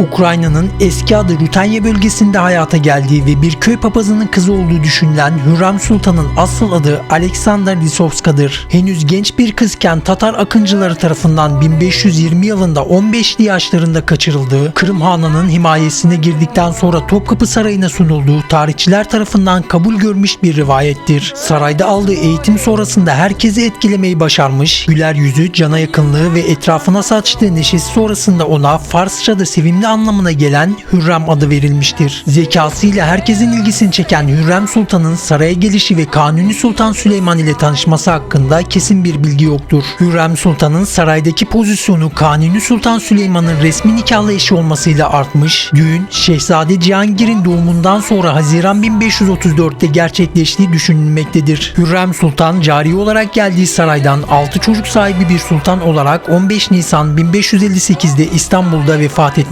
Ukrayna'nın eski adı Rutenya bölgesinde hayata geldiği ve bir köy papazının kızı olduğu düşünülen Hürrem Sultan'ın asıl adı Alexander Lisovska'dır. Henüz genç bir kızken Tatar akıncıları tarafından 1520 yılında 15'li yaşlarında kaçırıldığı, Kırım Hanı'nın himayesine girdikten sonra Topkapı Sarayı'na sunulduğu tarihçiler tarafından kabul görmüş bir rivayettir. Sarayda aldığı eğitim sonrasında herkesi etkilemeyi başarmış, güler yüzü, cana yakınlığı ve etrafına saçtığı neşesi sonrasında ona Farsça'da sevimli anlamına gelen Hürrem adı verilmiştir. Zekasıyla herkesin ilgisini çeken Hürrem Sultan'ın saraya gelişi ve Kanuni Sultan Süleyman ile tanışması hakkında kesin bir bilgi yoktur. Hürrem Sultan'ın saraydaki pozisyonu Kanuni Sultan Süleyman'ın resmi nikahlı eşi olmasıyla artmış, düğün Şehzade Cihangir'in doğumundan sonra Haziran 1534'te gerçekleştiği düşünülmektedir. Hürrem Sultan cari olarak geldiği saraydan 6 çocuk sahibi bir sultan olarak 15 Nisan 1558'de İstanbul'da vefat etmiştir.